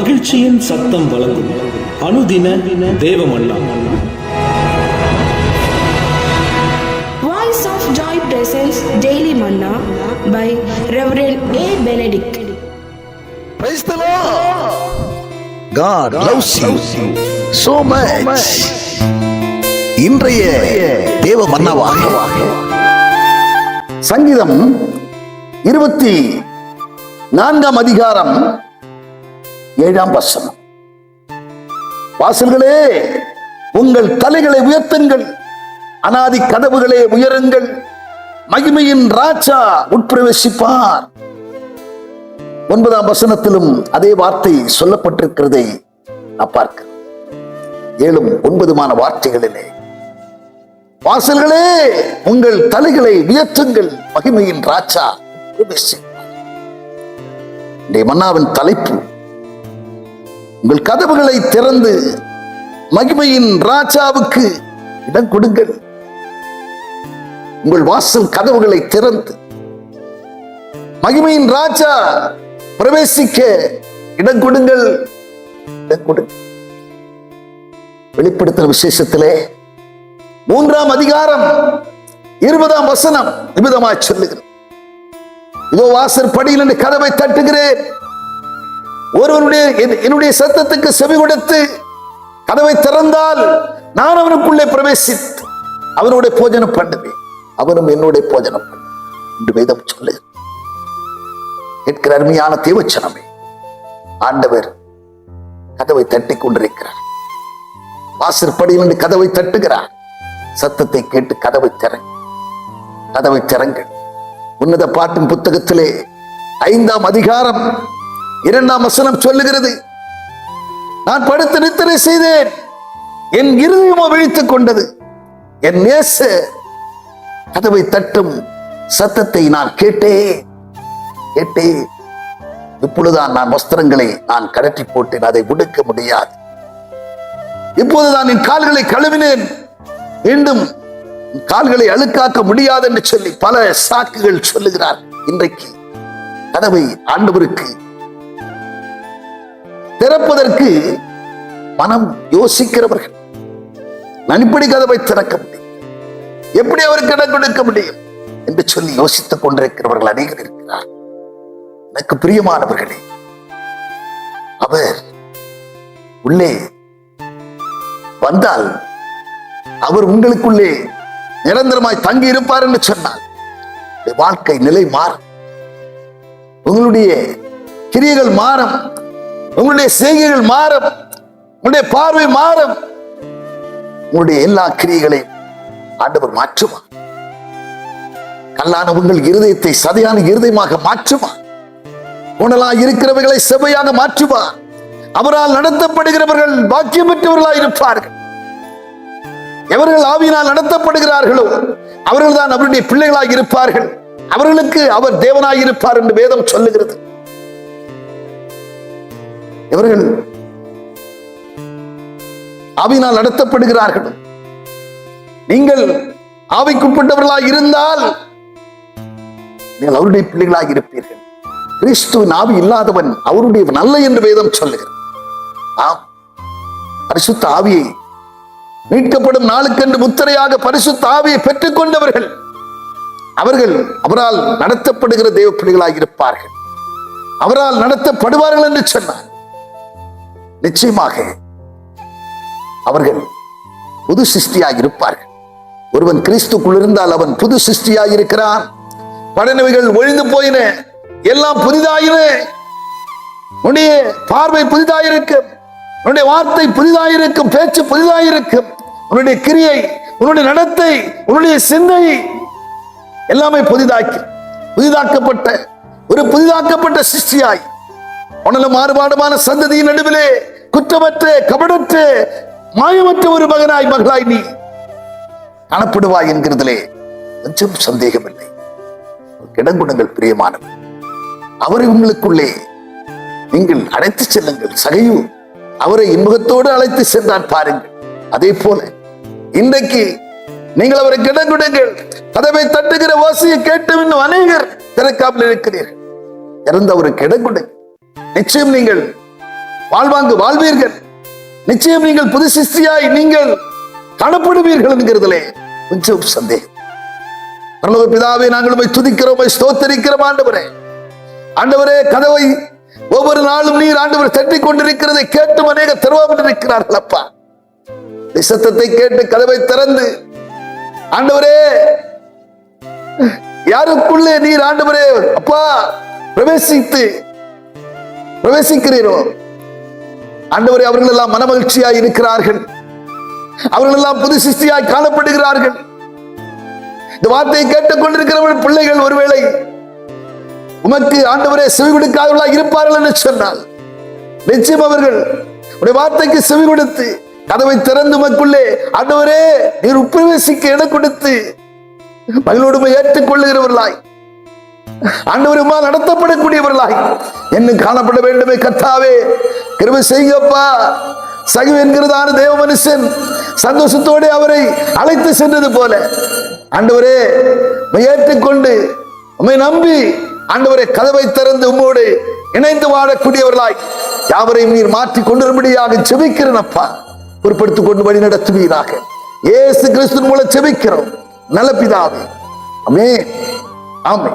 மகிழ்ச்சியின் சத்தம் வழங்கும் அனுதின தேவமல்லா Voice of Joy presents Daily Manna by Reverend A. Benedict. Praise the Lord. God loves you so much. இன்றைய தேவ மன்னவாக சங்கீதம் இருபத்தி நான்காம் அதிகாரம் ஏழாம் வசனம். வாசல்களே உங்கள் தலைகளை உயர்த்துங்கள். அனாதி கதவுகளே உயருங்கள். மகிமையின் ராஜா உட்பிரவேசிப்பார். ஒன்பதாம் வசனத்திலும் அதே வார்த்தை சொல்லப்பட்டிருக்கிறதை நான் பார்க்கிறேன் ஏழும் ஒன்பதுமான வார்த்தைகளிலே வாசல்களே உங்கள் தலைகளை உயர்த்துங்கள். மகிமையின் ராஜா பிரவேசிப்பார். மன்னாவின் தலைப்பு உங்கள் கதவுகளை திறந்து மகிமையின் ராஜாவுக்கு இடம் கொடுங்கள். உங்கள் வாசல் கதவுகளை திறந்து மகிமையின் ராஜா பிரவேசிக்க இடம் கொடுங்கள். இடம் கொடுங்கள் வெளிப்படுத்துற விசேஷத்திலே மூன்றாம் அதிகாரம் இருபதாம் வசனம் நிமிதமாய் சொல்லுகிறேன் இதோ வாசற்படியில் கதவை தட்டுகிறேன். ஒருவனுடைய என்னுடைய சத்தத்துக்கு செவி கொடுத்து கதவை திறந்தால் நான் அவனுக்குள்ளே பிரவேசித்து அவனுடைய போஜனம் பண்ணுவேன். அவனும் என்னுடைய போஜனம் என்று வேதம் சொல்லு கேட்கிற அருமையான தேவச்சனமே ஆண்டவர் கதவை தட்டி கொண்டிருக்கிறார். வாசற்படியில் நின்று கதவை தட்டுகிறார். சத்தத்தை கேட்டு கதவை திறங்க கதவை திறங்கள் உன்னத பாட்டும் புத்தகத்திலே ஐந்தாம் அதிகாரம் இரண்டாம் வசனம் சொல்லுகிறது. நான் படுத்து நித்திரை செய்தேன். என் இருதயமோ விழித்துக் கொண்டது. என் நேச கதவை தட்டும் சத்தத்தை நான் கேட்டேன் கேட்டேன் இப்பொழுதுதான் நான் வஸ்திரங்களை நான் கழற்றி போட்டேன். அதை உடுக்க முடியாது. இப்போதுதான் என் கால்களை கழுவினேன். மீண்டும் கால்களை அழுக்காக்க முடியாது என்று சொல்லி பல சாக்குகள் சொல்லுகிறார். இன்றைக்கு கதவை ஆண்டவருக்கு திறப்பதற்கு மனம் யோசிக்கிறவர்கள். நனிப்படி கதவை திறக்க முடியும். எப்படி அவருக்கு இடம் கொடுக்க முடியும்? என்று சொல்லி யோசித்துக் கொண்டிருக்கிறவர்கள் அநேகர் இருக்கிறார். எனக்கு பிரியமானவர்களே அவர் உள்ளே வந்தால் அவர் உங்களுக்குள்ளே நிரந்தரமாய் தங்கி இருப்பார் என்று சொன்னால் வாழ்க்கை நிலை மாறும். உங்களுடைய கிரியைகள் மாறும். உங்களுடைய செய்கைகள் மாறும் உங்களுடைய பார்வை மாறும் உங்களுடைய எல்லா கிரியைகளையும் ஆண்டவர் மாற்றுமா? கல்லான உங்கள் இருதயத்தை சதையான இருதயமாக மாற்றுமா? உணலா இருக்கிறவர்களை செவையாக மாற்றுமா? அவரால் நடத்தப்படுகிறவர்கள் பாக்கியம் பெற்றவர்களாக இருப்பார்கள். எவர்கள் ஆவியினால் நடத்தப்படுகிறார்களோ அவர்கள் தான் அவருடைய பிள்ளைகளாக இருப்பார்கள். அவர்களுக்கு அவர் தேவனாக இருப்பார் என்று வேதம் சொல்லுகிறது. இவர்கள் ஆவினால் நடத்தப்படுகிறார்கள். நீங்கள் ஆவிக்குட்பட்டவர்களாக இருந்தால் நீங்கள் அவருடைய பிள்ளைகளாக இருப்பீர்கள். கிறிஸ்துவின் ஆவி இல்லாதவன் அவருடைய நல்ல என்று வேதம் சொல்லுகிறது. ஆம். பரிசுத்த ஆவியை மீட்கப்படும் நாளுக்கென்று முத்திரையாக பரிசுத்த ஆவியை பெற்றுக் கொண்டவர்கள் அவர்கள் அவரால் நடத்தப்படுகிற தேவ பிள்ளைகளாக இருப்பார்கள். அவரால் நடத்தப்படுவார்கள் என்று சொன்னார். நிச்சயமாக அவர்கள் புது சிருஷ்டியாக இருப்பார்கள். ஒருவன் கிறிஸ்துக்குள் இருந்தால் அவன் புது சிருஷ்டியாக இருக்கிறான். படனவைகள் ஒழிந்து போயின. எல்லாம் புதிதாயின. உன்னுடைய பார்வை புதிதாயிருக்கும். உன்னுடைய வார்த்தை புதிதாயிருக்கும். பேச்சு புதிதாயிருக்கும். உன்னுடைய கிரியை உன்னுடைய நடத்தை உன்னுடைய சிந்தை எல்லாமே புதிதாக்கி புதிதாக்கப்பட்ட ஒரு புதிதாக்கப்பட்ட சிருஷ்டியாய். உணல மாறுபாடுமான சந்ததியின் நடுவிலே குற்றமற்ற கபடற்ற மாயமற்ற ஒரு மகனாய் மகளாய் நீ காணப்படுவாய் என்கிறதிலே கொஞ்சம் சந்தேகமில்லை. இடம் கொடுங்கள் பிரியமானவர். அவரை உங்களுக்குள்ளே நீங்கள் அழைத்து செல்லுங்கள். சகையு அவரை இன்முகத்தோடு அழைத்து சென்றான் பாருங்கள். அதே போல இன்றைக்கு நீங்கள் அவரை கிடங்குடுங்கள் கதவை தட்டுகிற ஓசையை கேட்டு இன்னும் அநேகர் திறக்காமல் இருக்கிறீர்கள். இறந்த அவருக்கு இடம் நிச்சயம் நீங்கள் வாழ்வாங்கு வாழ்வீர்கள். நிச்சயம் நீங்கள் புது சிஸ்தியாய் நீங்கள் காணப்படுவீர்கள் என்கிறதுலே கொஞ்சம் சந்தேகம். பரலோக பிதாவை நாங்கள் உம்மை துதிக்கிறோம் ஸ்தோத்தரிக்கிறோம் ஆண்டவரே. ஆண்டவரே கதவை ஒவ்வொரு நாளும் நீர் ஆண்டவர் தட்டி கொண்டிருக்கிறதை கேட்டு அநேக திறவாமல் அப்பா. இந்த சத்தத்தை கேட்டு கதவை திறந்து ஆண்டவரே யாருக்குள்ளே நீர் ஆண்டவரே அப்பா பிரவேசித்து பிரவேசிக்கிறீரோ? ஆண்டவரே அவர்கள் எல்லாம் மனமகிழ்ச்சியாய் இருக்கிறார்கள். அவர்கள் எல்லாம் புது சிருஷ்டியாய் காணப்படுகிறார்கள். இந்த வார்த்தையை கேட்டுக் கொண்டிருக்கிறவர்கள் பிள்ளைகள் ஒருவேளை உமக்கு ஆண்டவரே செவி கொடுக்காதவர்களாக இருப்பார்கள் என்று சொன்னால் நிச்சயம் அவர்கள் உடைய வார்த்தைக்கு செவி கொடுத்து கதவை திறந்து உமக்குள்ளே ஆண்டவரே நீர் உப்பிரவேசிக்க இடம் கொடுத்து மகளோடுமை ஏற்றுக் கொள்ளுகிறவர்களாய் ஆண்டவருமா நடத்தப்படக்கூடியவர்களாய். என்ன காணப்பட வேண்டுமே கத்தாவே கிருபை செய்யப்பா சகு என்கிறதான தேவ மனுஷன் சந்தோஷத்தோடு அவரை அழைத்து சென்றது போல. ஆண்டவரே ஏற்றுக்கொண்டு உம்மை நம்பி ஆண்டவரே கதவை திறந்து உம்மோடு இணைந்து வாழக்கூடியவர்களாய். யாவரையும் நீர் மாற்றி கொண்டிரும்படியாக செபிக்கிறேன் அப்பா. பொறுப்படுத்திக் கொண்டு வழி நடத்துவீராக. ஏசு கிறிஸ்து மூலம் செபிக்கிறோம். நல்ல பிதாவே. அமே ஆமே